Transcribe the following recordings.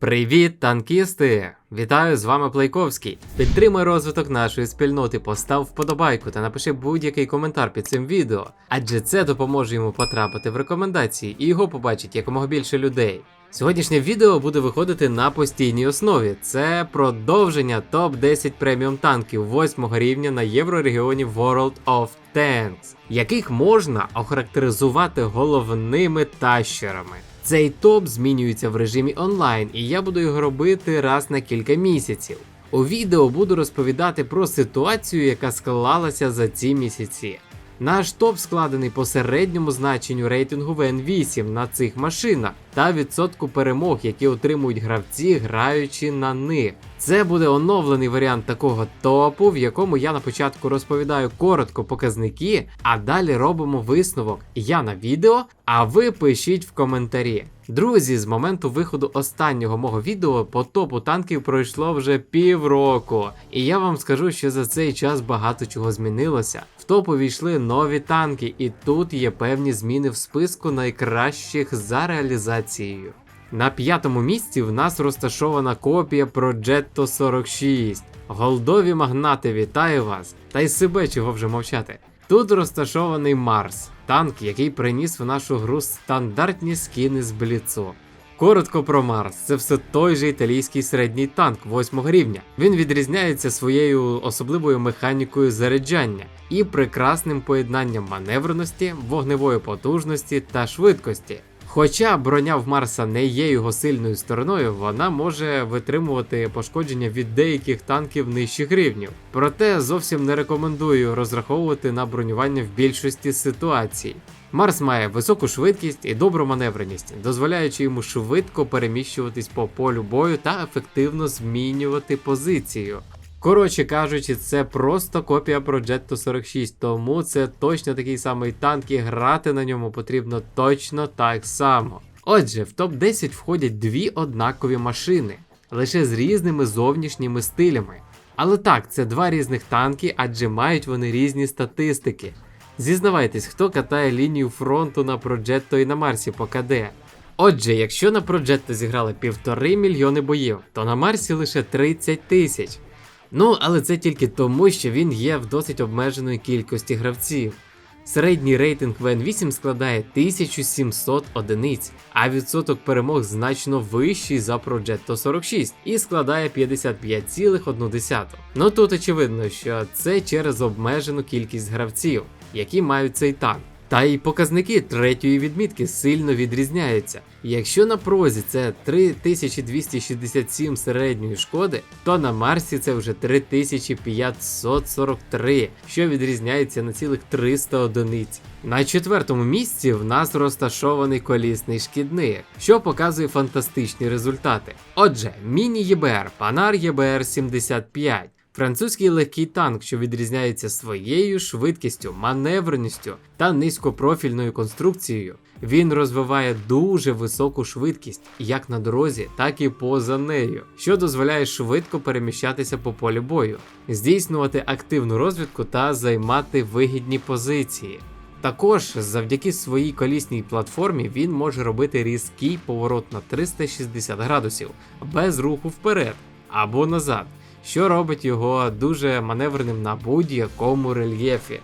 Привіт, танкісти! Вітаю з вами Плейковський. Підтримай розвиток нашої спільноти, постав вподобайку та напиши будь-який коментар під цим відео, адже це допоможе йому потрапити в рекомендації і його побачить якомога більше людей. Сьогоднішнє відео буде виходити на постійній основі. Це продовження топ-10 преміум танків 8 рівня на єврорегіоні World of Tanks, яких можна охарактеризувати головними тащерами. Цей топ змінюється в режимі онлайн, і я буду його робити раз на кілька місяців. У відео буду розповідати про ситуацію, яка склалася за ці місяці. Наш топ складений по середньому значенню рейтингу N8 на цих машинах та відсотку перемог, які отримують гравці, граючи на них. Це буде оновлений варіант такого топу, в якому я на початку розповідаю коротко показники, а далі робимо висновок я на відео, а ви пишіть в коментарі. Друзі, з моменту виходу останнього мого відео по топу танків пройшло вже півроку, і я вам скажу, що за цей час багато чого змінилося. В топ увійшли нові танки, і тут є певні зміни в списку найкращих за реалізацією. На п'ятому місці в нас розташована копія Progetto 46. Голдові магнати, вітаю вас! Та й себе чого вже мовчати. Тут розташований Марс, танк, який приніс в нашу гру стандартні скіни з бліцу. Коротко про Марс, це все той же італійський середній танк 8 рівня. Він відрізняється своєю особливою механікою заряджання і прекрасним поєднанням маневреності, вогневої потужності та швидкості. Хоча броня в Марса не є його сильною стороною, вона може витримувати пошкодження від деяких танків нижчих рівнів. Проте зовсім не рекомендую розраховувати на бронювання в більшості ситуацій. Марс має високу швидкість і добру маневреність, дозволяючи йому швидко переміщуватись по полю бою та ефективно змінювати позицію. Коротше кажучи, це просто копія Progetto 46, тому це точно такий самий танк, і грати на ньому потрібно точно так само. Отже, в топ-10 входять дві однакові машини, лише з різними зовнішніми стилями. Але так, це два різних танки, адже мають вони різні статистики. Зізнавайтесь, хто катає лінію фронту на Progetto і на Марсі по КД. Отже, якщо на Progetto зіграли півтори мільйони боїв, то на Марсі лише 30 тисяч. Ну, але це тільки тому, що він є в досить обмеженої кількості гравців. Середній рейтинг VN8 складає 1700 одиниць, а відсоток перемог значно вищий за Progetto 46 і складає 55,1. Ну тут очевидно, що це через обмежену кількість гравців, які мають цей танк. Та й показники третьої відмітки сильно відрізняються. Якщо на прозі це 3267 середньої шкоди, то на Марсі це вже 3543, що відрізняється на цілих 300 одиниць. На четвертому місці в нас розташований колісний шкідник, що показує фантастичні результати. Отже, міні-ЄБР, Панар ЄБР 75. Французький легкий танк, що відрізняється своєю швидкістю, маневреністю та низькопрофільною конструкцією. Він розвиває дуже високу швидкість як на дорозі, так і поза нею, що дозволяє швидко переміщатися по полю бою, здійснювати активну розвідку та займати вигідні позиції. Також завдяки своїй колісній платформі він може робити різкий поворот на 360 градусів без руху вперед або назад що робить його дуже маневреним на будь-якому рельєфі.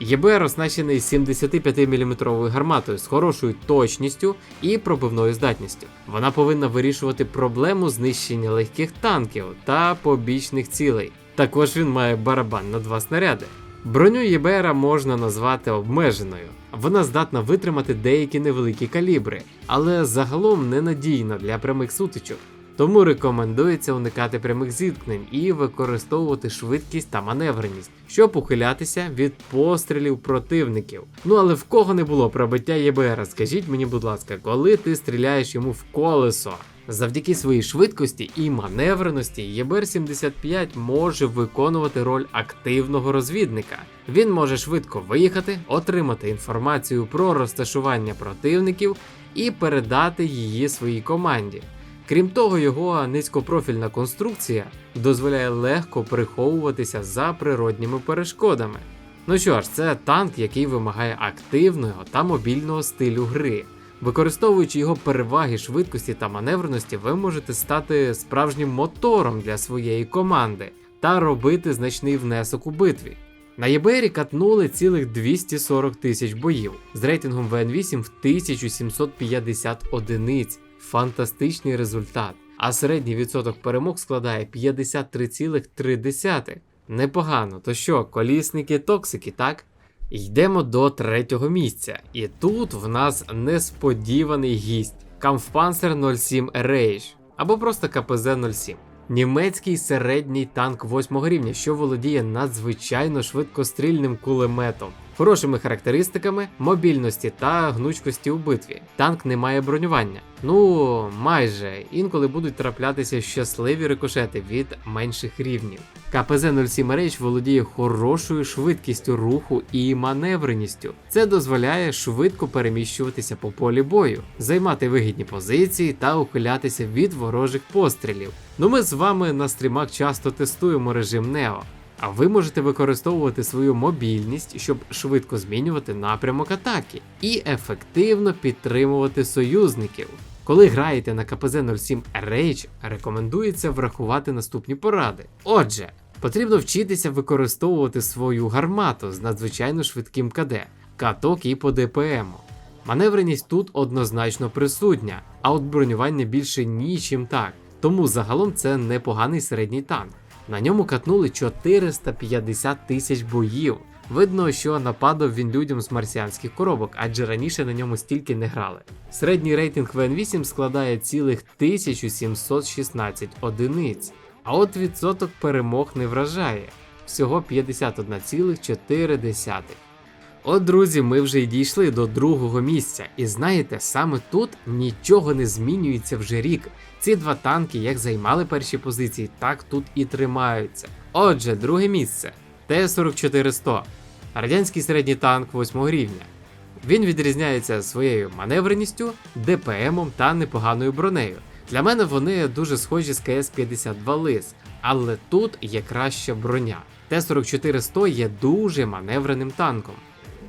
ЄБР оснащений 75-мм гарматою з хорошою точністю і пробивною здатністю. Вона повинна вирішувати проблему знищення легких танків та побічних цілей. Також він має барабан на два снаряди. Броню ЄБР можна назвати обмеженою. Вона здатна витримати деякі невеликі калібри, але загалом ненадійна для прямих сутичок. Тому рекомендується уникати прямих зіткнень і використовувати швидкість та маневреність, щоб ухилятися від пострілів противників. Ну але в кого не було пробиття ЄБР, скажіть мені, будь ласка, коли ти стріляєш йому в колесо? Завдяки своїй швидкості і маневреності ЄБР-75 може виконувати роль активного розвідника. Він може швидко виїхати, отримати інформацію про розташування противників і передати її своїй команді. Крім того, його низькопрофільна конструкція дозволяє легко приховуватися за природніми перешкодами. Ну що ж, це танк, який вимагає активного та мобільного стилю гри. Використовуючи його переваги швидкості та маневреності, ви можете стати справжнім мотором для своєї команди та робити значний внесок у битві. На ЄБРі катнули цілих 240 тисяч боїв з рейтингом ВН8 в 1750 одиниць. Фантастичний результат. А середній відсоток перемог складає 53,3. Непогано, то що, колісники токсики, так? Йдемо до третього місця. І тут в нас несподіваний гість Kampfpanzer 07 Rage або просто КПЗ 07. Німецький середній танк 8 рівня, що володіє надзвичайно швидкострільним кулеметом, хорошими характеристиками, мобільності та гнучкості у битві. Танк не має бронювання. Ну, майже інколи будуть траплятися щасливі рикошети від менших рівнів. КПЗ 07 Rage володіє хорошою швидкістю руху і маневреністю. Це дозволяє швидко переміщуватися по полі бою, займати вигідні позиції та ухилятися від ворожих пострілів. Ну ми з вами на стрімах часто тестуємо режим Neo. А ви можете використовувати свою мобільність, щоб швидко змінювати напрямок атаки і ефективно підтримувати союзників. Коли граєте на КПЗ 07 Rage, рекомендується врахувати наступні поради. Отже, потрібно вчитися використовувати свою гармату з надзвичайно швидким КД, каток і по ДПМу. Маневреність тут однозначно присутня, а от бронювання більше нічим так. Тому загалом це непоганий середній танк. На ньому катнули 450 тисяч боїв. Видно, що нападав він людям з марсіанських коробок, адже раніше на ньому стільки не грали. Середній рейтинг ВН8 складає цілих 1716 одиниць, а от відсоток перемог не вражає всього 51,4. От, друзі, ми вже й дійшли до другого місця. І знаєте, саме тут нічого не змінюється вже рік. Ці два танки як займали перші позиції, так тут і тримаються. Отже, друге місце Т-44-100. Радянський середній танк 8 рівня. Він відрізняється своєю маневреністю, ДПМом та непоганою бронею. Для мене вони дуже схожі з КС-52 Лис, але тут є краща броня. Т-44-100 є дуже маневреним танком.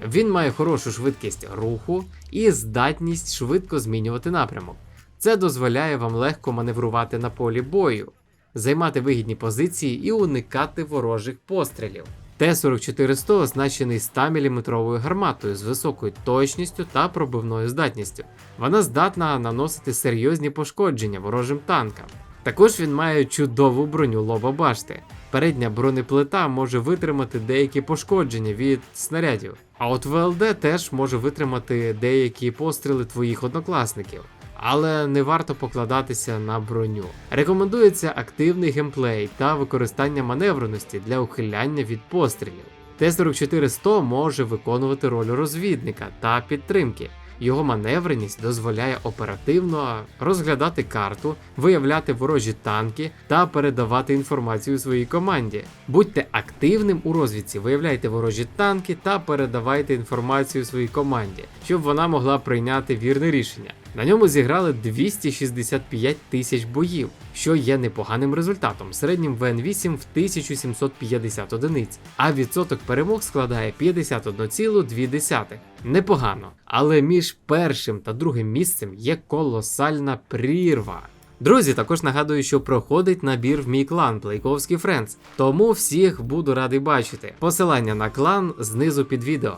Він має хорошу швидкість руху і здатність швидко змінювати напрямок. Це дозволяє вам легко маневрувати на полі бою, займати вигідні позиції і уникати ворожих пострілів. Т-44-100 означений 100-мм гарматою з високою точністю та пробивною здатністю. Вона здатна наносити серйозні пошкодження ворожим танкам. Також він має чудову броню лоба башти. Передня бронеплита може витримати деякі пошкодження від снарядів, а от ВЛД теж може витримати деякі постріли твоїх однокласників. Але не варто покладатися на броню. Рекомендується активний геймплей та використання маневреності для ухиляння від пострілів. Т-44-100 може виконувати роль розвідника та підтримки. Його маневреність дозволяє оперативно розглядати карту, виявляти ворожі танки та передавати інформацію своїй команді. Будьте активним у розвідці, виявляйте ворожі танки та передавайте інформацію своїй команді, щоб вона могла прийняти вірне рішення. На ньому зіграли 265 тисяч боїв, що є непоганим результатом, середнім ВН8 в 1750 одиниць, а відсоток перемог складає 51,2. Непогано, але між першим та другим місцем є колосальна прірва. Друзі, також нагадую, що проходить набір в мій клан Плейковський Френдс, тому всіх буду радий бачити. Посилання на клан знизу під відео.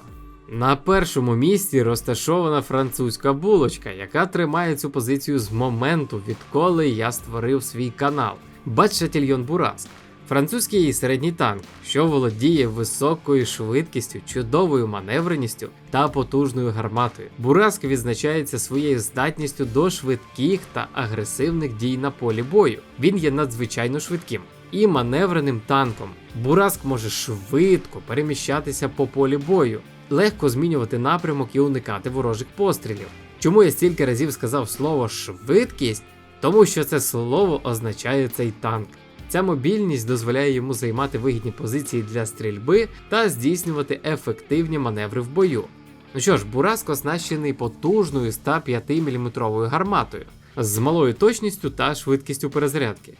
На першому місці розташована французька булочка, яка тримає цю позицію з моменту, відколи я створив свій канал. Бачатільйон Бураск. Французький середній танк, що володіє високою швидкістю, чудовою маневреністю та потужною гарматою. Бураск відзначається своєю здатністю до швидких та агресивних дій на полі бою. Він є надзвичайно швидким і маневреним танком. Бураск може швидко переміщатися по полі бою, легко змінювати напрямок і уникати ворожих пострілів. Чому я стільки разів сказав слово швидкість? Тому що це слово означає цей танк. Ця мобільність дозволяє йому займати вигідні позиції для стрільби та здійснювати ефективні маневри в бою. Ну що ж, Бураск оснащений потужною 105 мм гарматою з малою точністю та швидкістю перезарядки.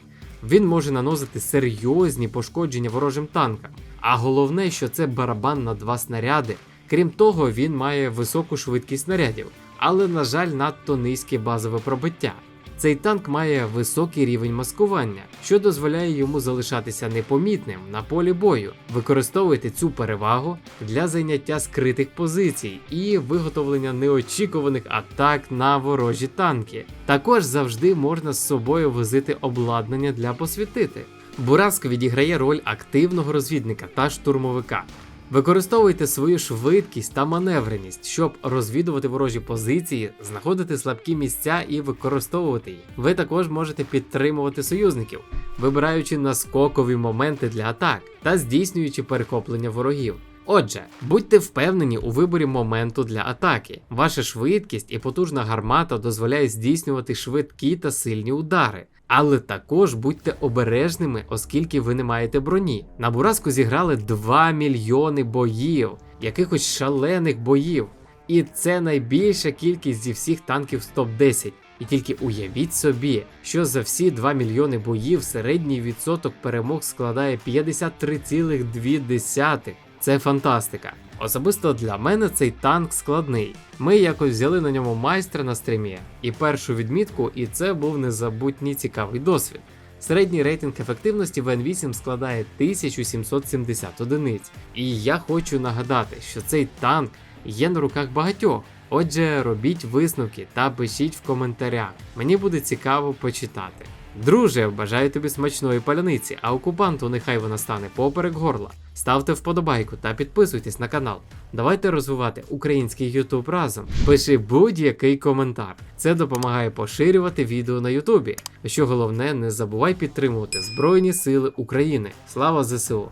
Він може наносити серйозні пошкодження ворожим танкам. А головне, що це барабан на два снаряди. Крім того, він має високу швидкість снарядів. але, на жаль, надто низьке базове пробиття. Цей танк має високий рівень маскування, що дозволяє йому залишатися непомітним на полі бою. Використовуйте цю перевагу для зайняття скритих позицій і виготовлення неочікуваних атак на ворожі танки. Також завжди можна з собою возити обладнання для посвітити. Бураско відіграє роль активного розвідника та штурмовика. Використовуйте свою швидкість та маневреність, щоб розвідувати ворожі позиції, знаходити слабкі місця і використовувати їх. Ви також можете підтримувати союзників, вибираючи наскокові моменти для атак та здійснюючи перехоплення ворогів. Отже, будьте впевнені у виборі моменту для атаки. Ваша швидкість і потужна гармата дозволяє здійснювати швидкі та сильні удари. Але також будьте обережними, оскільки ви не маєте броні. На Бураску зіграли 2 мільйони боїв, якихось шалених боїв. І це найбільша кількість зі всіх танків з топ-10. І тільки уявіть собі, що за всі 2 мільйони боїв середній відсоток перемог складає 53,2. Це фантастика. Особисто для мене цей танк складний. Ми якось взяли на ньому майстра на стрімі і першу відмітку, і це був незабутній цікавий досвід. Середній рейтинг ефективності в N8 складає 1770 одиниць. І я хочу нагадати, що цей танк є на руках багатьох. Отже, робіть висновки та пишіть в коментарях. Мені буде цікаво почитати. Друже, бажаю тобі смачної паляниці, а окупанту нехай вона стане поперек горла. Ставте вподобайку та підписуйтесь на канал. Давайте розвивати український YouTube разом. Пиши будь-який коментар. Це допомагає поширювати відео на Ютубі. Що головне, не забувай підтримувати Збройні Сили України. Слава ЗСУ!